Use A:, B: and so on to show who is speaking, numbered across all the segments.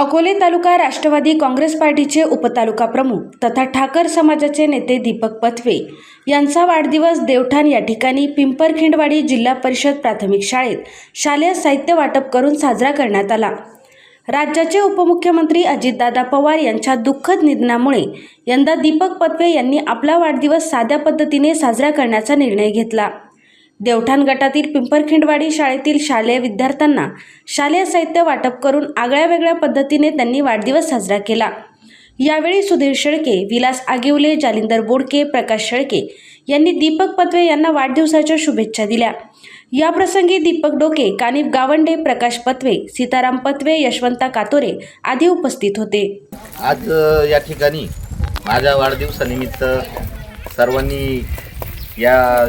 A: अकोले तालुका राष्ट्रवादी काँग्रेस पार्टीचे उपतालुका प्रमुख तथा ठाकर समाजाचे नेते दीपक पथवे यांचा वाढदिवस देवठाण या ठिकाणी पिंपरखिंडवाडी जिल्हा परिषद प्राथमिक शाळेत शालेय साहित्य वाटप करून साजरा करण्यात आला. राज्याचे उपमुख्यमंत्री अजितदादा पवार यांच्या दुःखद निधनामुळे यंदा दीपक पथवे यांनी आपला वाढदिवस साध्या पद्धतीने साजरा करण्याचा निर्णय घेतला. देवठाण गटातील पिंपरखिंडवाडी शाळेतील शालेय विद्यार्थ्यांना शालेय साहित्य वाटप करून आगळ्या वेगळ्या पद्धतीने त्यांनी वाढदिवस साजरा केला. यावेळी सुधीर शेळके विलास आगिवले जालिंदर बोडके प्रकाश शेळके यांनी दीपक पत्वे यांना वाढदिवसाच्या शुभेच्छा दिल्या. याप्रसंगी दीपक डोके कानिप गावंडे प्रकाश पत्वे सीताराम पत्वे यशवंता कातोरे आदी उपस्थित होते.
B: आज या ठिकाणी माझ्या वाढदिवसानिमित्त सर्वांनी या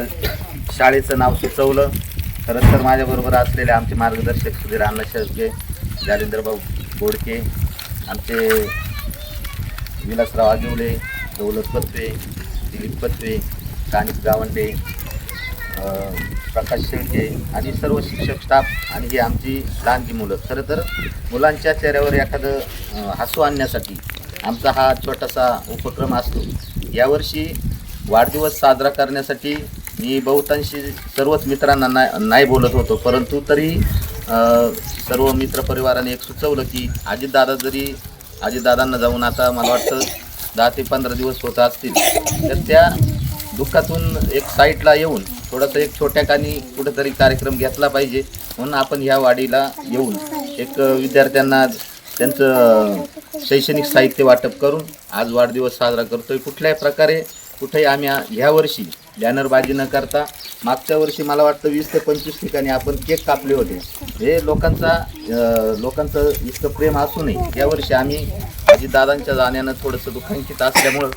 B: शाळेचं नाव सुचवलं. खरंच तर माझ्याबरोबर असलेले आमचे मार्गदर्शक सुधीर अण्णा शेळके जालिंदरभाऊ बोडके आमचे विलासराव आगिवले दौलत पत्वे दिलीप पत्वे कानिक गावंडे प्रकाश शेळके आणि सर्व शिक्षक स्टाफ आणि ही आमची लहानगी मुलं. खरं तर मुलांच्या चेहऱ्यावर एखादं हसू आणण्यासाठी आमचा हा छोटासा उपक्रम असतो. यावर्षी वाढदिवस साजरा करण्यासाठी मी बहुतांशी सर्वच मित्रांना नाही नाही बोलत होतो परंतु तरी सर्व मित्रपरिवाराने एक सुचवलं की अजितदादा जरी अजितदादांना जाऊन आता मला वाटतं दहा ते पंधरा दिवस होत असतील तर त्या दुःखातून एक साईटला येऊन थोडंसं एक छोट्या कानी कुठेतरी कार्यक्रम घेतला पाहिजे म्हणून आपण ह्या वाडीला येऊन एक विद्यार्थ्यांना त्यांचं शैक्षणिक साहित्य वाटप करून आज वाढदिवस साजरा करतोय. कुठल्याही प्रकारे कुठेही आम्ही ह्या वर्षी बॅनरबाजी न करता मागच्या वर्षी मला वाटतं वीस ते पंचवीस ठिकाणी आपण केक कापले होते. हे लोकांचा लोकांचं इतकं प्रेम असू नये. यावर्षी आम्ही दादांच्या जाण्यानं थोडंसं दुःखांकित असल्यामुळं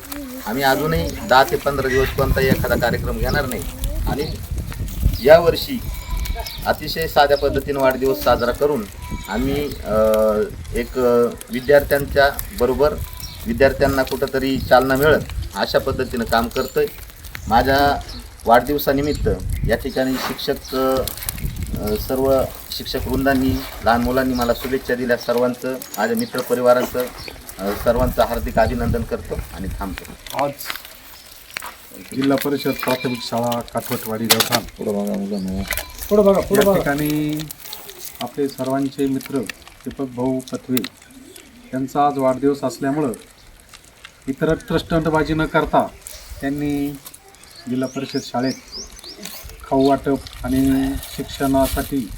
B: आम्ही अजूनही दहा ते पंधरा दिवस कोणताही एखादा कार्यक्रम घेणार नाही. आणि यावर्षी अतिशय साध्या पद्धतीनं वाढदिवस साजरा करून आम्ही एक विद्यार्थ्यांच्या बरोबर विद्यार्थ्यांना कुठंतरी चालना मिळत अशा पद्धतीनं काम करतोय. माझ्या वाढदिवसानिमित्त या ठिकाणी शिक्षक सर्व शिक्षक वृंदांनी लहान मुलांनी मला शुभेच्छा दिल्या. सर्वांचं माझ्या मित्रपरिवारांचं सर्वांचं हार्दिक अभिनंदन करतो आणि थांबतो.
C: आज जिल्हा परिषद प्राथमिक शाळा काठवटवाडी देवठाण
D: पुढं बघा पुढं
C: या
D: बघा.
C: ठिकाणी आपले सर्वांचे मित्र दीपक भाऊ पथवे यांचा आज वाढदिवस असल्यामुळं इतर ट्रस्टंटबाजी न करता त्यांनी जिल्हा परिषद शाळेत खाऊ वाटप आणि शिक्षणासाठी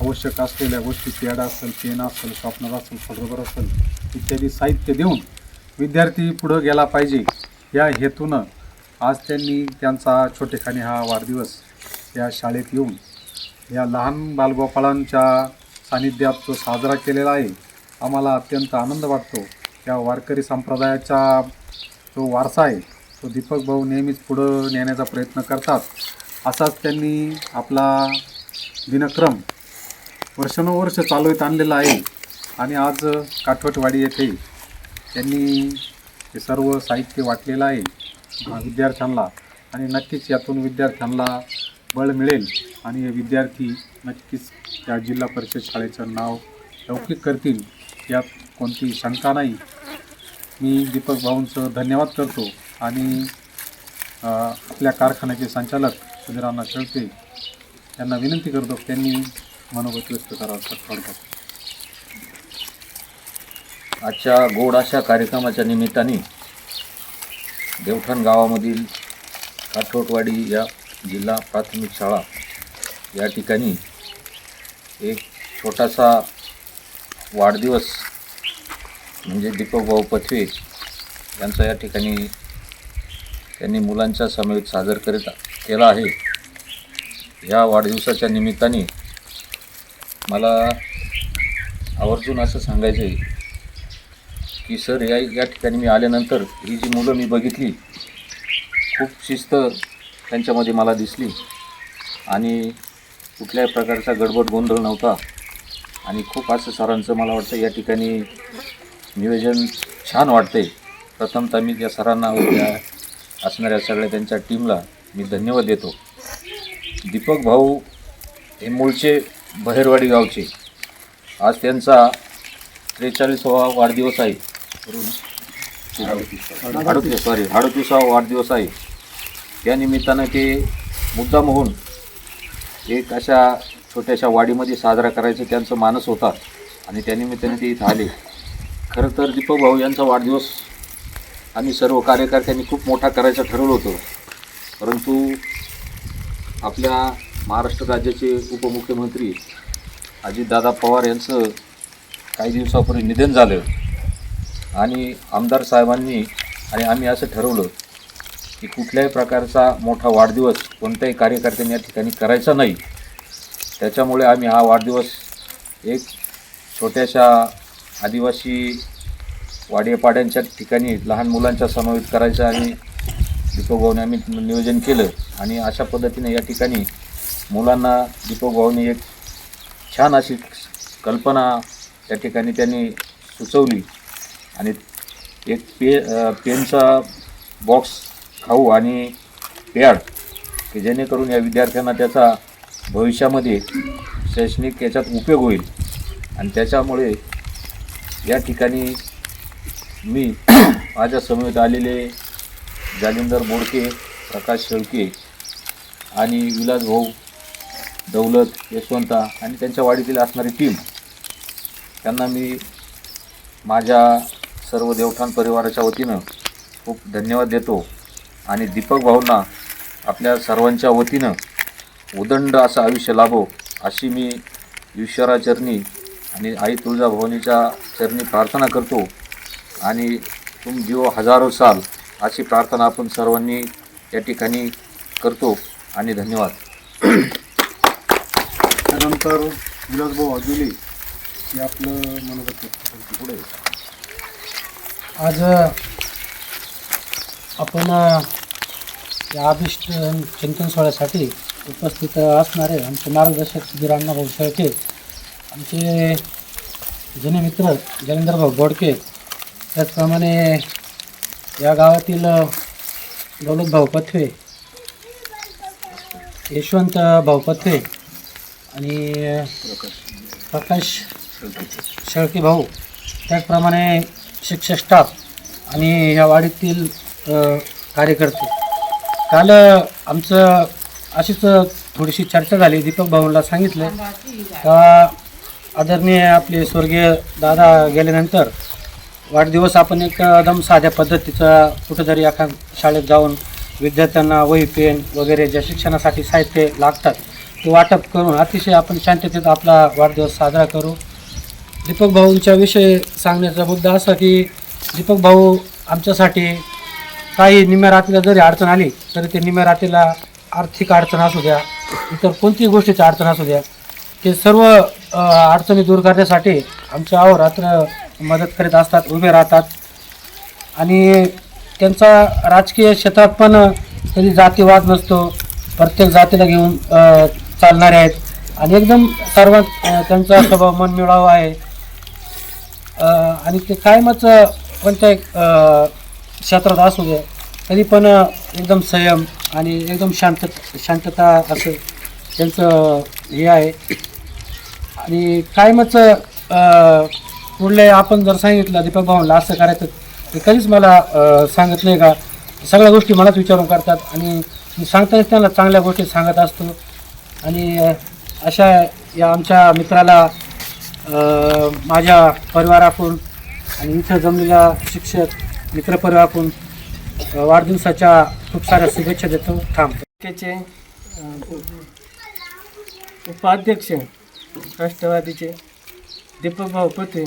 C: आवश्यक असलेल्या गोष्टी पॅड असेल पेन असेल शॉपनर असेल फोटोग्राफर असेल इत्यादी साहित्य देऊन विद्यार्थी पुढं गेला पाहिजे या हेतूनं आज त्यांनी त्यांचा छोटेखानी हा वाढदिवस या शाळेत येऊन या लहान बालगोपाळांच्या सानिध्यात तो साजरा केलेला आहे. आम्हाला अत्यंत आनंद वाटतो. या वारकरी संप्रदायाचा जो वारसा आहे तो दीपक भाऊ नेहमीच पुढं नेण्याचा प्रयत्न करतात. असाच त्यांनी आपला दिनक्रम वर्षानुवर्ष चालवत आणलेला आहे आणि आज काठवटवाडी येथे त्यांनी हे सर्व साहित्य वाटलेलं आहे विद्यार्थ्यांना आणि नक्कीच यातून विद्यार्थ्यांना बळ मिळेल आणि हे विद्यार्थी नक्कीच या जिल्हा परिषद शाळेचं नाव लौकिक करतील यात कोणती शंका नाही. मी दीपक भाऊंचं धन्यवाद करतो आणि आपल्या कारखान्याचे संचालक सुधीरांना शेळके यांना विनंती करतो त्यांनी मनोगत व्यक्त करावं थोडक्यात.
D: आजच्या गोड अशा कार्यक्रमाच्या निमित्ताने देवठण गावामधील काठोटवाडी या जिल्हा प्राथमिक शाळा या ठिकाणी एक छोटासा वाढदिवस म्हणजे दीपक भाऊ पथवे यांचा या ठिकाणी त्यांनी मुलांच्या समेत सादर करीत केला आहे. या वाढदिवसाच्या निमित्ताने मला आवर्जून असं सांगायचं आहे की सर या या ठिकाणी मी आल्यानंतर ही जी मुलं मी बघितली खूप शिस्त त्यांच्यामध्ये मला दिसली आणि कुठल्याही प्रकारचा गडबड गोंधळ नव्हता आणि खूप असं सरांचं मला वाटतं या ठिकाणी नियोजन छान वाटते प्रथमतः मी त्या सरांना व त्या असणाऱ्या सगळ्या त्यांच्या टीमला मी धन्यवाद देतो. दीपक भाऊ हे मूळचे बहेरवाडी गावचे. आज त्यांचा त्रेचाळीसावा वाढदिवस आहे. अडतीस सॉरी अडतीसावा वाढदिवस आहे. त्या निमित्तानं ते मुद्दाम होऊन एक अशा छोट्याशा वाडीमध्ये साजरा करायचं त्यांचं मानस होता. आणि त्यानिमित्ताने ते इथं आले. खरं तर दीपक भाऊ यांचा वाढदिवस आम्ही सर्व कार्यकर्त्यांनी खूप मोठा करायचं ठरवलं होतं. परंतु आपल्या महाराष्ट्र राज्याचे उपमुख्यमंत्री अजितदादा पवार यांचं काही दिवसापूर्वी निधन झालं. आणि आमदार साहेबांनी आणि आम्ही असं ठरवलं की कुठल्याही प्रकारचा मोठा वाढदिवस कोणत्याही कार्यकर्त्यांनी या ठिकाणी करायचा नाही. त्याच्यामुळे आम्ही हा वाढदिवस एक छोट्याशा आदिवासी वाडेपाड्यांच्या ठिकाणी लहान मुलांच्या समवेत करायचं आणि दीपकभावने आम्ही नियोजन केलं. आणि अशा पद्धतीने या ठिकाणी मुलांना दीपक एक छान अशी कल्पना त्या ठिकाणी त्यांनी सुचवली. आणि एक पे पेनचा बॉक्स खाऊ आणि पॅड की जेणेकरून या विद्यार्थ्यांना त्याचा भविष्यामध्ये शैक्षणिक याच्यात उपयोग होईल. आणि त्याच्यामुळे या ठिकाणी मी माझ्या समेत आलेले जालिंदर बोडके प्रकाश शेळके आणि विलास भाऊ दौलत यशवंता आणि त्यांच्या वाडीतील असणारी टीम त्यांना मी माझ्या सर्व देवठाण परिवाराच्या वतीनं खूप धन्यवाद देतो. आणि दीपक भाऊंना आपल्या सर्वांच्या वतीनं उदंड असं आयुष्य लाभो अशी मी ईश्वराचरणी आणि आई तुळजाभवानीच्या चरणी प्रार्थना करतो. आणि तुम जीव हजारो साल अशी प्रार्थना आपण सर्वांनी या ठिकाणी करतो. आणि धन्यवाद.
C: त्यानंतर विलासभाऊ अजुले हे आपलं मनोगत. पुढे.
E: आज आपण या अभिष्ट चिंतन सोहळ्यासाठी उपस्थित असणारे आमचे मार्गदर्शक सुधीर अण्णाभाऊ शेळके आमचे जुने मित्र जलेंद्रभाऊ बोडके त्याचप्रमाणे या गावातील दौलत दौलतभाऊ पथवे यशवंत भाऊ पथवे आणि प्रकाश शेळके भाऊ त्याचप्रमाणे शिक्षक स्टाफ आणि या वाडीतील कार्यकर्ते. काल आमचं अशीच थोडीशी चर्चा झाली दीपक भाऊला सांगितलं. का आदरणीय आपले स्वर्गीय दादा गेल्यानंतर वाढदिवस आपण एकदम साध्या पद्धतीचा कुठंतरी एका शाळेत जाऊन विद्यार्थ्यांना वही पेन वगैरे ज्या शिक्षणासाठी साहित्य लागतात ते वाटप करून अतिशय आपण शांततेत आपला वाढदिवस साजरा करू. दीपक भाऊंच्या विषयी सांगण्याचा मुद्दा असा की दीपक भाऊ आमच्यासाठी काही निम्या रात्रीला जरी अडचण आली तरी ते निम्या रात्रीला आर्थिक अडचण असू द्या इतर कोणतीही गोष्टीची अडचण असू द्या ते सर्व अडचणी दूर करण्यासाठी आमच्या अहोरात्र मदत करीत असतात उभे राहतात. आणि त्यांचा राजकीय क्षेत्रात पण कधी जातीवाद नसतो. प्रत्येक जातीला घेऊन चालणारे आहेत. आणि एकदम सर्वात त्यांचा स्वभाव मन मिळावा आहे आणि ते कायमच कोणत्या क्षेत्रात असू दे तरी पण एकदम संयम आणि एकदम शांत शांतता असं त्यांचं हे आहे. आणि कायमच अ, पुढले आपण जर सांगितलं दीपक भाऊला असं करायचं ते कधीच मला सांगत नाही का? सगळ्या गोष्टी मलाच विचारून करतात आणि मी सांगताना त्यांना चांगल्या गोष्टी सांगत असतो. आणि अशा या आमच्या मित्राला माझ्या परिवाराकडून आणि इथं जमलेल्या शिक्षक मित्रपरिवाराकडून वाढदिवसाच्या खूप साऱ्या शुभेच्छा देतो. थांबतो
F: त्याचे उपाध्यक्ष. राष्ट्रवादीचे दीपकभाऊ पते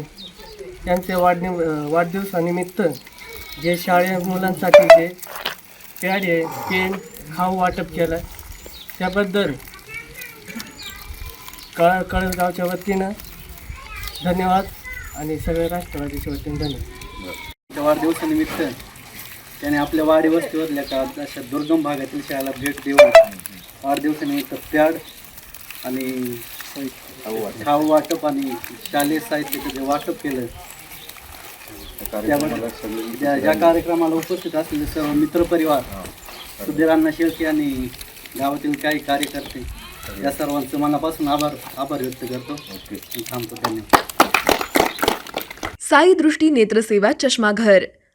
F: यांचे वाढनि वाढदिवसानिमित्त जे शाळे मुलांसाठी जे पॅड पेन खाऊ वाटप केलं त्याबद्दल कळ कळसगावच्या वतीनं धन्यवाद आणि सगळ्या राष्ट्रवादीच्या वतीनं धन्यवाद.
G: त्या वाढदिवसानिमित्त त्याने आपल्या वाडी वस्तीवरल्या का अशा दुर्गम भागातील शाळेला भेट देऊन वाढदिवसानिमित्त पॅड आणि खाऊ वाटप आणि शालेय साहित्याचं जे वाटप केलं ज्या ज्या कार्यक्रमाला उपस्थित असलेले सर्व मित्रपरिवार सुधीरांना शेळके आणि गावातील काही कार्यकर्ते या सर्वांचं मनापासून आभार आभार व्यक्त करतो. थांबतो धन्यवाद.
H: साई दृष्टी नेत्रसेवा चष्माघर.